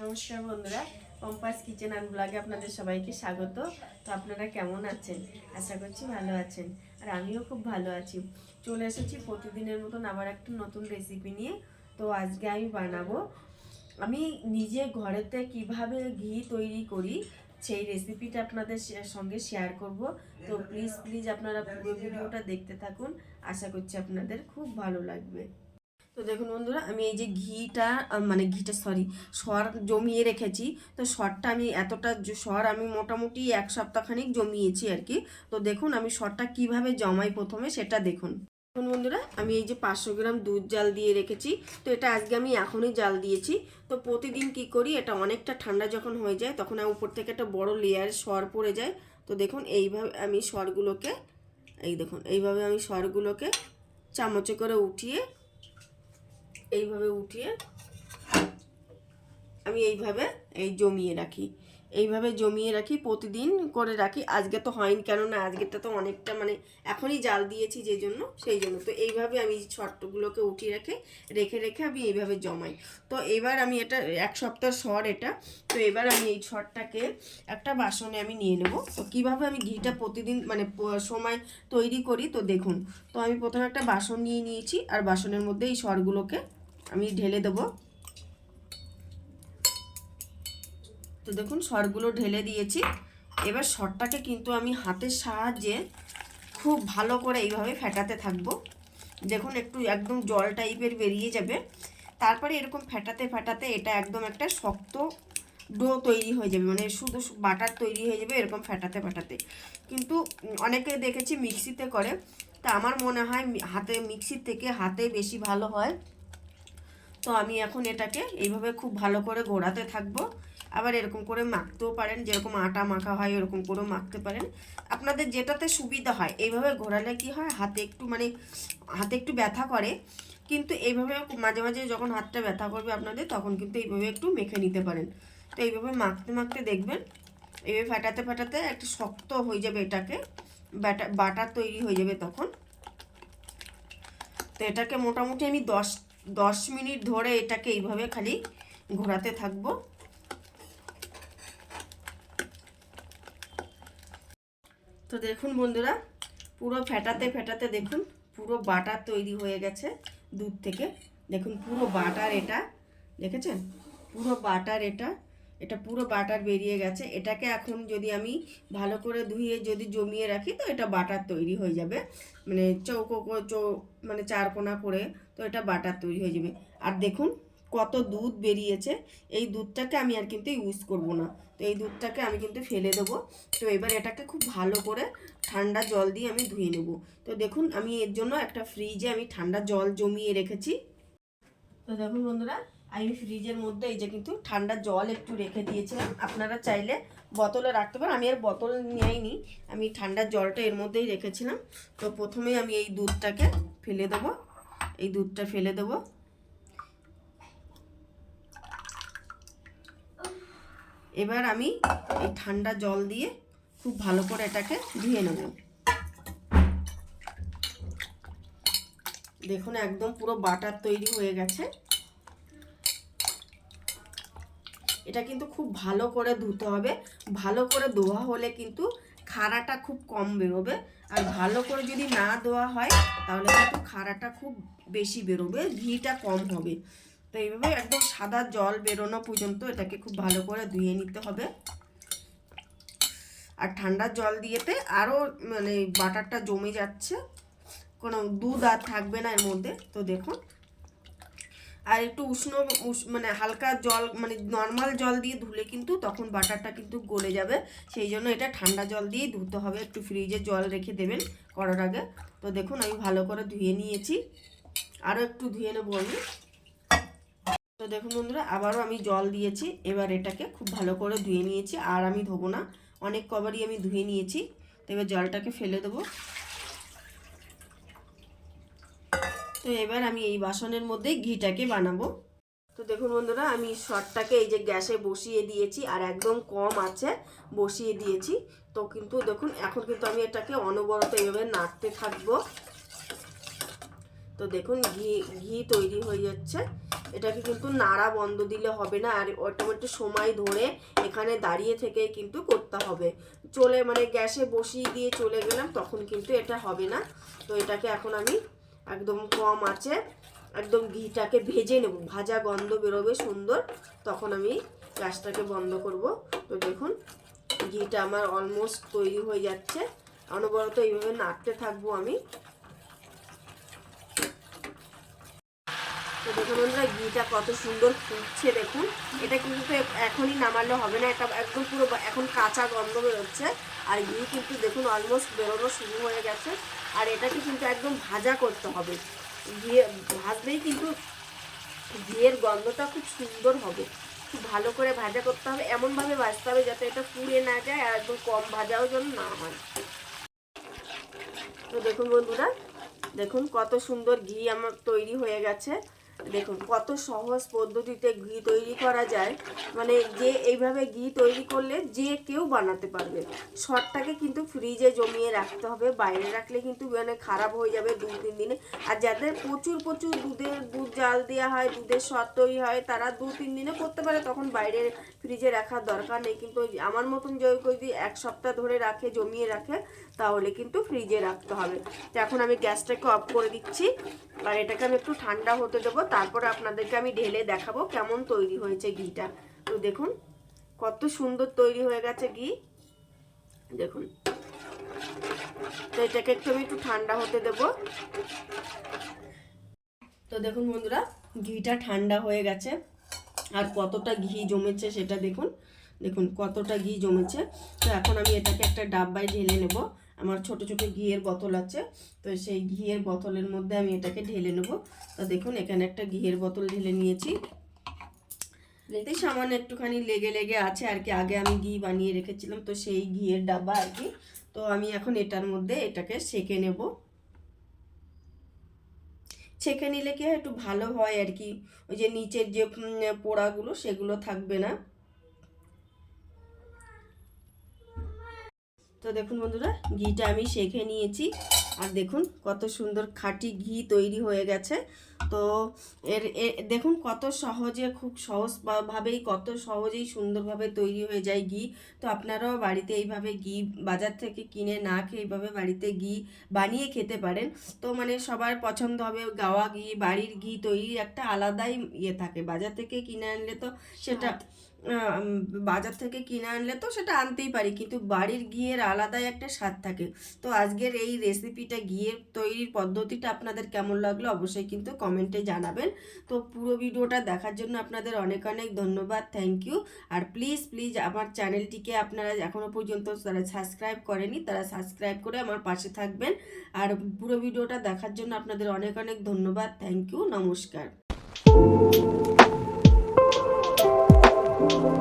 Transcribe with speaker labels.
Speaker 1: নমস্কার বন্ধুরা, পম্পাস kitchen and ব্লগে আপনাদের সবাইকে স্বাগত। তো আপনারা কেমন আছেন? আশা করছি ভালো আছেন। আর আমিও খুব ভালো আছি। চলে এসেছি প্রতিদিনের মতন আবার একটা নতুন রেসিপি নিয়ে। তো আজকে আমি বানাবো। আমি নিজে ঘরেতে কীভাবে ঘি তৈরি করি সেই রেসিপিটা আপনাদের সঙ্গে শেয়ার করব। তো প্লিজ প্লিজ আপনারা পুরো ভিডিওটা দেখতে থাকুন। আশা করছি আপনাদের খুব ভালো লাগবে। তো দেখুন বন্ধুরা, আমি এই যে ঘিটা মানে ঘিটা সরি সর জমিয়ে রেখেছি। তো সরটা আমি এতটা সর আমি মোটামুটি এক সপ্তাহখানিক জমিয়েছি আর কি। তো দেখুন আমি সরটা কীভাবে জমাই প্রথমে সেটা দেখুন। দেখুন বন্ধুরা, আমি এই যে পাঁচশো গ্রাম দুধ জাল দিয়ে রেখেছি। তো এটা আজকে আমি এখনই জাল দিয়েছি। তো প্রতিদিন কি করি, এটা অনেকটা ঠান্ডা যখন হয়ে যায়, তখন উপর থেকে একটা বড় লেয়ার সর পড়ে যায়। তো দেখুন, এইভাবে আমি সরগুলোকে, এই দেখুন, এইভাবে আমি সরগুলোকে চামচে করে উঠিয়ে, এইভাবে উঠিয়ে আমি এইভাবে এই জমিয়ে রাখি। এইভাবে জমিয়ে রাখি, প্রতিদিন করে রাখি। আজকে তো হয়নি কেননা আজকেরটা তো অনেকটা মানে এখনই জাল দিয়েছি যে জন্য, সেই জন্য। তো এইভাবে আমি শর্টগুলোকে উঠিয়ে রেখে রেখে রেখে আমি এইভাবে জমাই। তো এবার আমি এটা, এক সপ্তাহ সর এটা, তো এবার আমি এই শরটাকে একটা বাসনে আমি নিয়ে নেব। তো কীভাবে আমি ঘিটা প্রতিদিন মানে সময় তৈরি করি, তো দেখুন। তো আমি প্রথমে একটা বাসন নিয়ে নিয়েছি, আর বাসনের মধ্যে এই সরগুলোকে আমি ঢেলে দেবো। তো দেখুন, সরগুলো ঢেলে দিয়েছি। এবার সরটাকে কিন্তু আমি হাতের সাহায্যে খুব ভালো করে এইভাবে ফেটাতে থাকব। দেখুন, একটু একদম জল টাইপের বেরিয়ে যাবে। তারপরে এরকম ফেটাতে ফেটাতে এটা একদম একটা শক্ত ডো তৈরি হয়ে যাবে। মানে শুধু বাটার তৈরি হয়ে যাবে এরকম ফেটাতে ফেটাতে। কিন্তু অনেকে দেখেছি মিক্সিতে করে। তা আমার মনে হয় হাতে, মিক্সির থেকে হাতে বেশি ভালো হয়। তো আমি এখন এটাকে এইভাবে খুব ভালো করে ঘোরাতে থাকব। আবার এরকম করে মাখতেও পারেন, যেরকম আটা মাখা হয় এরকম করেও মাখতে পারেন। আপনাদের যেটাতে সুবিধা হয়, এইভাবে ঘোরালে কি হয়, হাতে একটু মানে হাতে একটু ব্যথা করে, কিন্তু এইভাবে মাঝে মাঝে যখন হাতটা ব্যথা করবে আপনাদের, তখন কিন্তু এইভাবে একটু মেখে নিতে পারেন। তো এইভাবে মাখতে মাখতে দেখবেন, এইভাবে ফাটাতে ফাটাতে একটু শক্ত হয়ে যাবে এটাকে ব্যাটা বাটার তৈরি হয়ে যাবে তখন। তো এটাকে মোটামুটি আমি দশ দশ মিনিট ধরে এটাকে এইভাবে খালি ঘোরাতে থাকব। তো দেখুন বন্ধুরা, পুরো ফেটাতে ফেটাতে দেখুন, পুরো বাটার তৈরি হয়ে গেছে দুধ থেকে। দেখুন পুরো বাটার এটা, দেখেছেন? পুরো বাটার এটা এটা পুরো বাটার বেরিয়ে গেছে। এটাকে এখন যদি আমি ভালো করে ধুয়ে যদি জমিয়ে রাখি, তো এটা বাটার তৈরি হয়ে যাবে। মানে চৌকো, চৌ মানে চারকোনা করে তো এটা বাটার তৈরি হয়ে যাবে। আর দেখুন কত দুধ বেরিয়েছে। এই দুধটাকে আমি আর কিন্তু ইউজ করব না। তো এই দুধটাকে আমি কিন্তু ফেলে দেবো। তো এবার এটাকে খুব ভালো করে ঠান্ডা জল দিয়ে আমি ধুয়ে নেব। তো দেখুন আমি এর জন্য একটা ফ্রিজে আমি ঠান্ডা জল জমিয়ে রেখেছি। তো দেখুন বন্ধুরা, আমি ফ্রিজের মধ্যে এই যে কিন্তু ঠান্ডা জল একটু রেখে দিয়েছিলাম। আপনারা চাইলে বোতলে রাখতে পারেন। আমি আর বোতল নিয়েইনি আমি ঠান্ডা জলটা এর মধ্যেই রেখেছিলাম। তো প্রথমে আমি এই দুধটাকে ফেলে দেবো। এই দুধটা ফেলে দেবো। এবার আমি এই ঠান্ডা জল দিয়ে খুব ভালো করে এটাকে ধুয়ে নেব। দেখুন একদম পুরো বাটার তৈরি হয়ে গেছে। এটা কিন্তু খুব ভালো করে ধুতে হবে। ভালো করে ধোয়া হলে কিন্তু খাড়াটা খুব কম বেরোবে। আর ভালো করে যদি না দেওয়া হয়, তাহলে কিন্তু খাড়াটা খুব বেশি বেরোবে, ঘিটা কম হবে। তো এইভাবে একদম সাদা জল বেরোনো পর্যন্ত এটাকে খুব ভালো করে ধুয়ে নিতে হবে। আর ঠান্ডা জল দিয়েতে আরও মানে বাটারটা জমে যাচ্ছে। কোনো দুধ আর থাকবে না এর মধ্যে। তো দেখুন আর একটু উষ্ণ উষ- মানে হালকা জল মানে নর্মাল জল দিয়ে ধুলে কিন্তু তখন বাটারটা কিন্তু গলে যাবে। সেই জন্য এটা ঠান্ডা জল দিয়েই ধুতে হবে। একটু ফ্রিজে জল রেখে দেবেন করার আগে। তো দেখুন, আমি ভালো করে ধুয়ে নিয়েছি। আরও একটু ধুয়ে নেব আমি। তো দেখুন বন্ধুরা, আবারও আমি জল দিয়েছি। এবার এটাকে খুব ভালো করে ধুয়ে নিয়েছি। আর আমি ধোবো না। অনেক কবারই আমি ধুয়ে নিয়েছি। তো এবার জলটাকে ফেলে দেবো। তো এবার আমি এই বাসনের মধ্যে ঘিটাকে বানাবো। তো দেখুন বন্ধুরা, আমি শটটাকে এই যে গ্যাসে বসিয়ে দিয়েছি আর একদম কম আছে, বসিয়ে দিয়েছি। তো কিন্তু দেখুন, এখন কিন্তু আমি এটাকে অনবরত এইভাবে নাড়তে থাকব। তো দেখুন, ঘি ঘি তৈরি হয়ে যাচ্ছে। এটাকে কিন্তু নাড়া বন্ধ দিলে হবে না আর অটোমেটিক সময় ধরে এখানে দাঁড়িয়ে থেকে কিন্তু করতে হবে। চলে মানে গ্যাসে বসিয়ে দিয়ে চলে গেলাম, তখন কিন্তু এটা হবে না। তো এটাকে এখন আমি একদম কম আছে। একদম ঘিটাকে ভেজে নেব। ভাজা গন্ধ বেরোবে সুন্দর। তখন আমি গ্যাসটাকে বন্ধ করব। তো দেখুন, ঘিটা আমার অলমোস্ট তৈরি হয়ে যাচ্ছে। অনবরত এইভাবে নাড়তে থাকব আমি। তো দেখুন বন্ধুরা, ঘিটা কত সুন্দর ফুটছে দেখুন। এটা কিন্তু এখনই নামালে হবে না। এটা একদম পুরো এখন কাঁচা গন্ধ বেরোচ্ছে। আর ঘি কিন্তু দেখুন অলমোস্ট বেরোনো শুরু হয়ে গেছে। আর এটাকে কিন্তু একদম ভাজা করতে হবে। ঘিয়ে ভাজলেই কিন্তু ঘিয়ের গন্ধটা খুব সুন্দর হবে। খুব ভালো করে ভাজা করতে হবে। এমনভাবে ভাজতে হবে যাতে এটা পুড়ে না যায় আর একদম কম ভাজাও যেন না হয়। তো দেখুন বন্ধুরা, দেখুন কত সুন্দর ঘি আমার তৈরি হয়ে গেছে। দেখুন, কত সহজ পদ্ধতিতে ঘি তৈরি করা যায়। মানে যে এইভাবে ঘি তৈরি করলে যে কেউ বানাতে পারবে। শর্টটাকে কিন্তু ফ্রিজে জমিয়ে রাখতে হবে। বাইরে রাখলে কিন্তু মানে খারাপ হয়ে যাবে দু তিন দিনে। আর যাদের প্রচুর প্রচুর দুধের, দুধ জাল দেওয়া হয়, দুধের শর্ট তৈরি হয়, তারা দু তিন দিনে করতে পারে। তখন বাইরে ফ্রিজে রাখার দরকার নেই। কিন্তু আমার মতন যদি এক সপ্তাহ ধরে রাখে, জমিয়ে রাখে, তাহলে কিন্তু ফ্রিজে রাখতে হবে। তো এখন আমি গ্যাসটাকে অফ করে দিচ্ছি। আর এটাকে আমি একটু ঠান্ডা হতে দেবো। তারপরে আপনাদেরকে আমি ঢেলে দেখাবো কেমন তৈরি হয়েছে ঘিটা। তো দেখুন, কত সুন্দর তৈরি হয়ে গেছে ঘি। দেখুন, তো এটাকে একটু আমি একটু ঠান্ডা হতে দেবো। তো দেখুন বন্ধুরা, ঘিটা ঠান্ডা হয়ে গেছে। আর কতটা ঘি জমেছে সেটা দেখুন। দেখুন, কতটা ঘি জমেছে। তো এখন আমি এটাকে একটা ডাব্বায় ঢেলে নেব। আমার ছোট ছোট ঘিয়ের বোতল আছে। তো সেই ঘিয়ের বোতলের মধ্যে আমি এটাকে ঢেলে নেব। তো দেখুন, এখানে একটা ঘিয়ের বোতল ঢেলে নিয়েছি। দেখতে সামান্য একটুখানি লেগে লেগে আছে আর কি। আগে আমি ঘি বানিয়ে রেখেছিলাম, তো সেই ঘিয়ের ডাব্বা আর কি। তো আমি এখন এটার মধ্যে এটাকে সেকে নেব। ছেঁকে নিলে কি হয়, একটু ভালো হয় আর কি। ওই যে নিচের যে পোড়াগুলো সেগুলো থাকবে না। তো দেখুন বন্ধুরা, ঘিটা আমি শেখে নিয়েছি। আর দেখুন কত সুন্দর খাঁটি ঘি তৈরি হয়ে গেছে। তো এর দেখুন কত সহজে, খুব সহজ বা- ভাবেই কত সহজেই সুন্দরভাবে তৈরি হয়ে যায় ঘি। তো আপনারাও বাড়িতে এইভাবে ঘি, বাজার থেকে কিনে না খেয়ে এইভাবে বাড়িতে ঘি বানিয়ে খেতে পারেন। তো মানে সবার পছন্দ হবে গাওয়া ঘি, বাড়ির ঘি তৈরি একটা আলাদাই ইয়ে থাকে। বাজার থেকে কিনে আনলে তো সেটা বাজার থেকে কিনে আনলে তো সেটা আনতেই পারি, কিন্তু বাড়ির ঘিয়ের আলাদাই একটা স্বাদ থাকে। তো আজকের এই রেসিপিটা ঘিয়ের তৈরির পদ্ধতিটা আপনাদের কেমন লাগল অবশ্যই কিন্তু কমেন্টে জানাবেন। তো পুরো ভিডিওটা দেখার জন্য আপনাদের অনেক অনেক ধন্যবাদ থ্যাংক ইউ আর প্লিজ প্লিজ আমার চ্যানেলটিকে আপনারা এখনও পর্যন্ত তারা সাবস্ক্রাইব করেনি, তারা সাবস্ক্রাইব করে আমার পাশে থাকবেন। আর পুরো ভিডিওটা দেখার জন্য আপনাদের অনেক অনেক ধন্যবাদ থ্যাংক ইউ নমস্কার। Thank you.